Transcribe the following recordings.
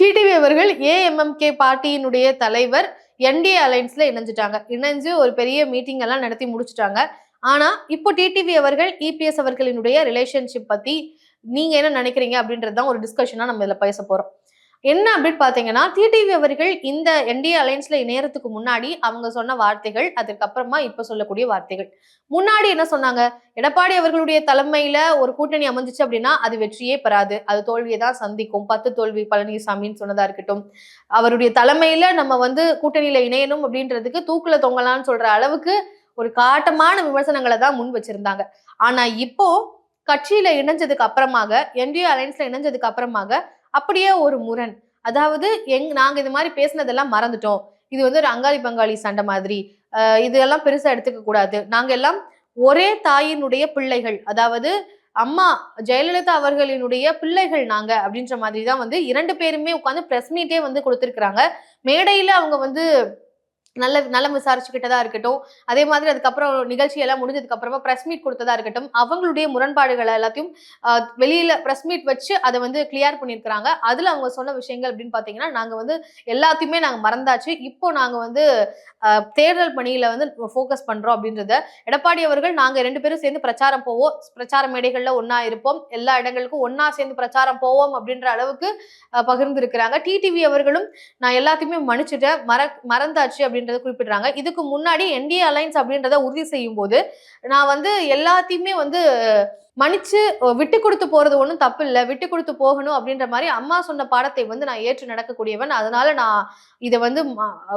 TTV அவர்கள் AMMK பார்ட்டியினுடைய தலைவர் NDA அலைன்ஸ்ல இணைஞ்சிட்டாங்க. இணைஞ்சு ஒரு பெரிய மீட்டிங் எல்லாம் நடத்தி முடிச்சிட்டாங்க. ஆனா இப்போ டிடிவி அவர்கள் இபிஎஸ் அவர்களினுடைய ரிலேஷன்ஷிப் பத்தி நீங்க என்ன நினைக்கிறீங்க அப்படின்றது தான் ஒரு டிஸ்கஷனா நம்ம இதுல பேச போறோம். என்ன அப்படின்னு பார்த்தீங்கன்னா டிடிவி அவர்கள் இந்த என்டிஏ அலைன்ஸ்ல இணையறதுக்கு முன்னாடி அவங்க சொன்ன வார்த்தைகள் அதுக்கப்புறமா இப்ப சொல்லக்கூடிய வார்த்தைகள். முன்னாடி என்ன சொன்னாங்க? எடப்பாடி அவர்களுடைய தலைமையில ஒரு கூட்டணி அமைஞ்சிச்சு அப்படின்னா அது வெற்றியே பெறாது. அது தோல்வியை தான் சந்திக்கும். பத்து தோல்வி பழனிசாமின்னு சொன்னதா இருக்கட்டும். அவருடைய தலைமையில நம்ம வந்து கூட்டணியில இணையணும் அப்படின்றதுக்கு தூக்குல தொங்கலாம்னு சொல்ற அளவுக்கு ஒரு காட்டமான விமர்சனங்களை தான் முன் வச்சிருந்தாங்க. ஆனா இப்போ கட்சியில இணைஞ்சதுக்கு அப்புறமாக என்டிஏ அலைன்ஸ்ல இணைஞ்சதுக்கு அப்புறமாக அப்படியே ஒரு முரண். அதாவது எங் நாங்க இது மாதிரி பேசினதெல்லாம் மறந்துட்டோம். இது வந்து ஒரு அங்காளி பங்காளி சண்டை மாதிரி. இதெல்லாம் பெருசா எடுத்துக்க கூடாது. நாங்க எல்லாம் ஒரே தாயினுடைய பிள்ளைகள். அதாவது அம்மா ஜெயலலிதா அவர்களினுடைய பிள்ளைகள் நாங்க அப்படின்ற மாதிரி தான் வந்து இரண்டு பேருமே உட்காந்து பிரஸ் மீட்டே வந்து கொடுத்துருக்குறாங்க. மேடையில அவங்க வந்து நல்ல நலம் விசாரிச்சுக்கிட்டதா இருக்கட்டும். அதே மாதிரி அதுக்கப்புறம் நிகழ்ச்சி எல்லாம் முடிஞ்சதுக்கு அப்புறமா பிரஸ் மீட் கொடுத்ததா இருக்கட்டும். அவங்களுடைய முரண்பாடுகளை எல்லாத்தையும் வெளியில பிரஸ் மீட் வச்சு அதை வந்து கிளியர் பண்ணியிருக்கிறாங்க. அதுல அவங்க சொன்ன விஷயங்கள் அப்படின்னு பாத்தீங்கன்னா நாங்க வந்து எல்லாத்தையுமே நாங்க மறந்தாச்சு. இப்போ நாங்க வந்து தேர்தல் பணியில வந்து ஃபோக்கஸ் பண்றோம் அப்படின்றத. எடப்பாடி அவர்கள் நாங்க ரெண்டு பேரும் சேர்ந்து பிரச்சாரம் போவோம். பிரச்சார மேடைகள்ல ஒன்னா இருப்போம். எல்லா இடங்களுக்கும் ஒன்னா சேர்ந்து பிரச்சாரம் போவோம் அப்படின்ற அளவுக்கு ஆஹ், பகிர்ந்திருக்கிறாங்க. டிடிவி அவர்களும் நான் எல்லாத்தையுமே மன்னிச்சுட்டேன். மற மறந்தாச்சு அப்படின்னு அப்படின்றத குறிப்பிடுறாங்க. இதுக்கு முன்னாடி என்டிஏ அலைன்ஸ் அப்படின்றத உறுதி செய்யும் போது நான் வந்து எல்லாத்தையுமே வந்து மன்னிச்சு விட்டு கொடுத்து போறது ஒன்றும் தப்பு இல்லை விட்டு கொடுத்து போகணும் அப்படின்ற மாதிரி அம்மா சொன்ன பாடத்தை வந்து நான் ஏற்று நடக்கக்கூடியவன். அதனால நான் இதை வந்து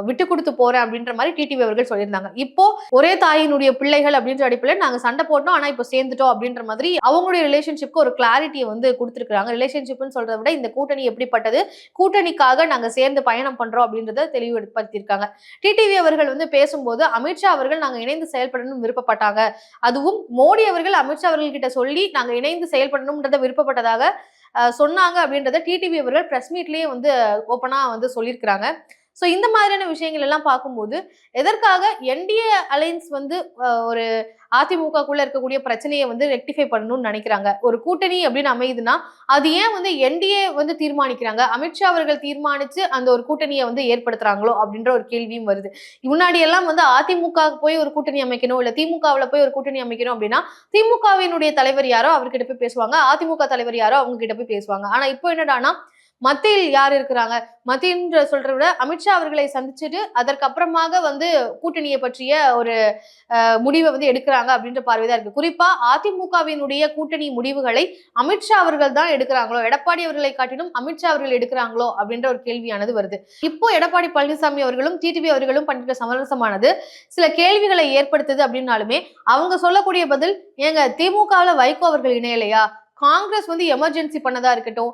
விட்டு கொடுத்து போறேன் அப்படின்ற மாதிரி டிடிவி அவர்கள் சொல்லியிருந்தாங்க. இப்போ ஒரே தாயினுடைய பிள்ளைகள் அப்படின்ற அடிப்படையில் நாங்க சண்டை போட்டோம். ஆனா இப்போ சேர்ந்துட்டோம் அப்படின்ற மாதிரி அவங்களுடைய ரிலேஷன்ஷிப்க்கு ஒரு கிளாரிட்டியை வந்து கொடுத்துருக்காங்க ரிலேஷன்ஷிப்னு சொல்றதை விட இந்த கூட்டணி எப்படிப்பட்டது? கூட்டணிக்காக நாங்க சேர்ந்து பயணம் பண்றோம் அப்படின்றத தெளிவுபடுத்தியிருக்காங்க. டிடிவி அவர்கள் வந்து பேசும்போது அமித்ஷா அவர்கள் நாங்க இணைந்து செயல்படணும் விருப்பப்பட்டாங்க. அதுவும் மோடி அவர்கள் அமித்ஷா அவர்கள் கிட்ட சொல்லி நாங்கள் இணைந்து செயல்படணும்ன்றத விருப்பப்பட்டதாக சொன்னாங்க அப்படின்றத டிடிவி அவர்கள் ப்ரெஸ் மீட்லேயே வந்து ஓப்பனாக வந்து சொல்லியிருக்கிறாங்க. ஸோ இந்த மாதிரியான விஷயங்கள் எல்லாம் பார்க்கும்போது எதற்காக என்டிஏ அலைன்ஸ் வந்து ஒரு அதிமுகக்குள்ள இருக்கக்கூடிய பிரச்சனையை வந்து ரெக்டிஃபை பண்ணணும்னு நினைக்கிறாங்க? ஒரு கூட்டணி அப்படின்னு அமையுதுன்னா அது ஏன் வந்து என்டிஏ வந்து தீர்மானிக்கிறாங்க? அமித்ஷா அவர்கள் தீர்மானிச்சு அந்த ஒரு கூட்டணியை வந்து ஏற்படுத்துறாங்களோ அப்படின்ற ஒரு கேள்வியும் வருது. முன்னாடி எல்லாம் வந்து அதிமுக போய் ஒரு கூட்டணி அமைக்கணும் இல்ல திமுகவில் போய் ஒரு கூட்டணி அமைக்கணும் அப்படின்னா திமுகவினுடைய தலைவர் யாரோ அவர்கிட்ட போய் பேசுவாங்க அதிமுக தலைவர் யாரோ அவங்க கிட்ட போய் பேசுவாங்க. ஆனா இப்போ என்னடான்னா மத்தியில் யார் இருக்கிறாங்க? மத்தியன்ற சொல்றத விட அமித்ஷா அவர்களை சந்திச்சுட்டு அதற்கப்புறமாக வந்து கூட்டணியை பற்றிய ஒரு அஹ், முடிவை வந்து எடுக்கிறாங்க அப்படின்ற பார்வைதான் இருக்கு. குறிப்பா அதிமுகவினுடைய கூட்டணி முடிவுகளை அமித்ஷா அவர்கள் தான் எடுக்கிறாங்களோ? எடப்பாடி அவர்களை காட்டிலும் அமித்ஷா அவர்கள் எடுக்கிறாங்களோ? அப்படின்ற ஒரு கேள்வியானது வருது. இப்போ எடப்பாடி பழனிசாமி அவர்களும் டிடிவி அவர்களும் பண்ணிட்ட சமரசமானது சில கேள்விகளை ஏற்படுத்துது அப்படின்னாலுமே அவங்க சொல்லக்கூடிய பதில் ஏங்க திமுகவில் வைகோ அவர்கள் இணையலையா? காங்கிரஸ் வந்து எமர்ஜென்சி பண்ணதா இருக்கட்டும்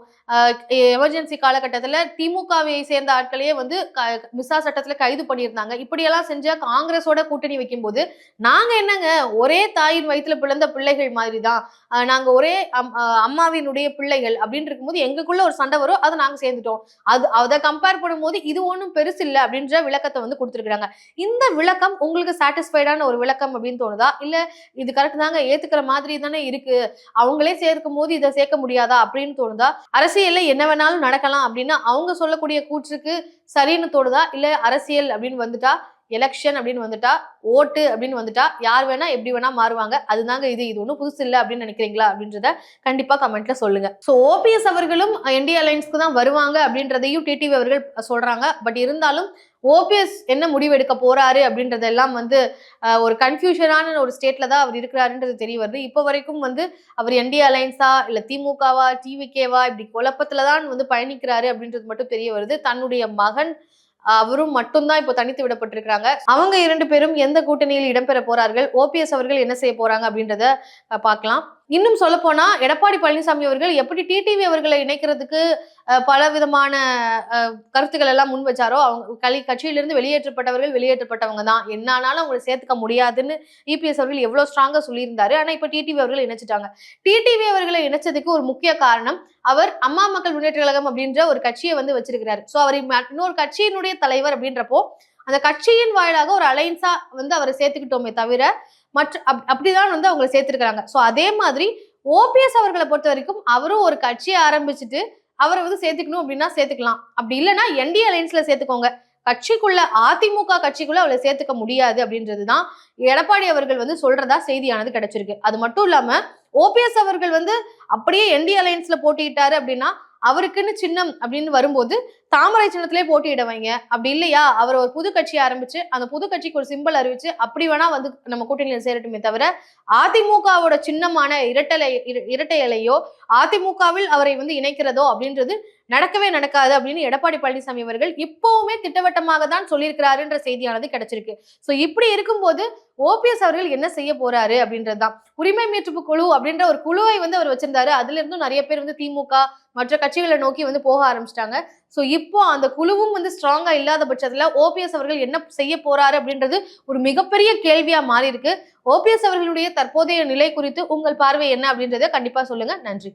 எமர்ஜென்சி காலகட்டத்தில் திமுகவை சேர்ந்த ஆட்களையே வந்து க- மிசா சட்டத்தில் கைது பண்ணியிருந்தாங்க. இப்படியெல்லாம் செஞ்ச காங்கிரஸோட கூட்டணி வைக்கும்போது நாங்கள் என்னங்க ஒரே தாயின் வயிற்றுல பிறந்த பிள்ளைகள் மாதிரி தான் நாங்கள் ஒரே அம்- அம்மாவினுடைய பிள்ளைகள் அப்படின்னு இருக்கும்போது எங்களுக்குள்ள ஒரு சண்டை வரும் அதை நாங்கள் சேர்ந்துட்டோம். அது அதை கம்பேர் பண்ணும்போது இது ஒன்றும் பெருசு இல்லை அப்படின்ற விளக்கத்தை வந்து கொடுத்துருக்குறாங்க. இந்த விளக்கம் உங்களுக்கு சாட்டிஸ்ஃபைடான ஒரு விளக்கம் அப்படின்னு தோணுதா? இல்லை இது கரெக்ட் தாங்க ஏற்றுக்கிற மாதிரி தானே இருக்கு? அவங்களே சேர்க்கும் போது இதை சேர்க்க முடியாதா அப்படின்னு தோணுதா? அரசியல்ல என்ன வேணாலும் நடக்கலாம் அப்படின்னு அவங்க சொல்லக்கூடிய கூற்றுக்கு சரின்னு தோணுதா? இல்ல அரசியல் அப்படின்னு வந்துட்டா? எலெக்ஷன் அப்படின்னு வந்துட்டா ஓட்டு அப்படின்னு வந்துட்டா யார் வேணா எப்படி வேணா மாறுவாங்க. அதுதாங்க இது இது ஒன்றும் புதுசு இல்லை அப்படின்னு நினைக்கிறீங்களா அப்படின்றத கண்டிப்பா கமெண்ட்ல சொல்லுங்க. ஸோ ஓபிஎஸ் அவர்களும் என்டி அலைன்ஸ்க்கு தான் வருவாங்க அப்படின்றதையும் டிடிவி அவர்கள் சொல்றாங்க. பட் இருந்தாலும் ஓபிஎஸ் என்ன முடிவு எடுக்க போறாரு அப்படின்றதெல்லாம் வந்து ஒரு கன்ஃபியூஷனான ஒரு ஸ்டேட்ல தான் அவர் இருக்கிறாருன்றது தெரிய வருது. இப்போ வரைக்கும் வந்து அவர் என்டிஏ அலைன்ஸா இல்ல திமுகவா டிவிகேவா இப்படி குழப்பத்துல தான் வந்து பயணிக்கிறாரு அப்படின்றது மட்டும் தெரிய வருது. தன்னுடைய மகன் அவரும் மட்டும்தான் இப்போ தனித்து விடப்பட்டிருக்கிறாங்க. அவங்க இரண்டு பேரும் எந்த கூட்டணியில் இடம்பெற போறார்கள்? ஓபிஎஸ் அவர்கள் என்ன செய்ய போறாங்க அப்படின்றத பார்க்கலாம். இன்னும் சொல்ல போனா எடப்பாடி பழனிசாமி அவர்கள் எப்படி டிடிவி அவர்களை இணைக்கிறதுக்கு பல விதமான கருத்துக்கள் எல்லாம் முன் வச்சாரோ அவங்க கலி கட்சியிலிருந்து வெளியேற்றப்பட்டவர்கள் வெளியேற்றப்பட்டவங்க தான். என்னானாலும் அவங்களை சேர்த்துக்க முடியாதுன்னு இபிஎஸ் அவர்கள் எவ்வளவு ஸ்ட்ராங்கா சொல்லியிருந்தாரு. ஆனா இப்ப டிடிவி அவர்கள் இணைச்சிட்டாங்க. டிடிவி அவர்களை இணைச்சதுக்கு ஒரு முக்கிய காரணம் அவர் அம்மா மக்கள் முன்னேற்ற கழகம் அப்படின்ற ஒரு கட்சியை வந்து வச்சிருக்கிறாரு. சோ அவர் ம- இன்னொரு கட்சியினுடைய தலைவர் அப்படின்றப்போ அந்த கட்சியின் வாயிலாக ஒரு அலைன்ஸா வந்து அவரை சேர்த்துக்கிட்டோமே தவிர மற்ற அப்- அப்படிதான் வந்து அவங்களை சேர்த்திருக்கிறாங்க. ஸோ அதே மாதிரி ஓபிஎஸ் அவர்களை பொறுத்த வரைக்கும் அவரும் ஒரு கட்சியை ஆரம்பிச்சுட்டு அவரை வந்து சேர்த்துக்கணும் அப்படின்னா சேர்த்துக்கலாம். அப்படி இல்லைன்னா என்டி அலையன்ஸ்ல சேர்த்துக்கோங்க. கட்சிக்குள்ள அதிமுக கட்சிக்குள்ள அவளை சேர்த்துக்க முடியாது அப்படின்றது தான் எடப்பாடி அவர்கள் வந்து சொல்றதா செய்தியானது கிடைச்சிருக்கு. அது மட்டும் இல்லாம ஓபிஎஸ் அவர்கள் வந்து அப்படியே என்டி அலையன்ஸ்ல போட்டிக்கிட்டாரு அப்படின்னா அவருக்குன்னு சின்னம் அப்படின்னு வரும்போது தாமரை சின்னத்திலே போட்டியிட வைங்க அப்படி இல்லையா? அவர் ஒரு புது கட்சி ஆரம்பிச்சு அந்த புது கட்சிக்கு ஒரு சிம்பிள் அறிவிச்சு அப்படி வேணா வந்து நம்ம கூட்டணியில் சேரட்டுமே தவிர அதிமுகவோட சின்னமான இரட்டலை இரட்டை இலையோ அதிமுகவில் அவரை வந்து இணைக்கிறதோ அப்படின்றது நடக்கவே நடக்காது அப்படின்னு எடப்பாடி பழனிசாமி அவர்கள் இப்பவுமே திட்டவட்டமாக தான் சொல்லியிருக்கிறாருன்ற செய்தியானது கிடைச்சிருக்கு. ஸோ இப்படி இருக்கும்போது ஓபிஎஸ் அவர்கள் என்ன செய்ய போறாரு அப்படின்றதுதான். உரிமை மீட்பு குழு அப்படின்ற ஒரு குழுவை வந்து அவர் வச்சிருந்தாரு. அதுல இருந்தும் நிறைய பேர் வந்து திமுக மற்ற கட்சிகளை நோக்கி வந்து போக ஆரம்பிச்சிட்டாங்க. ஸோ இப்போ அந்த குழுவும் வந்து ஸ்ட்ராங்கா இல்லாத பட்சத்துல ஓபிஎஸ் அவர்கள் என்ன செய்ய போறாரு அப்படின்றது ஒரு மிகப்பெரிய கேள்வியா மாறி இருக்கு ஓபிஎஸ் அவர்களுடைய தற்போதைய நிலை குறித்து உங்கள் பார்வை என்ன அப்படின்றத கண்டிப்பா சொல்லுங்க. நன்றி.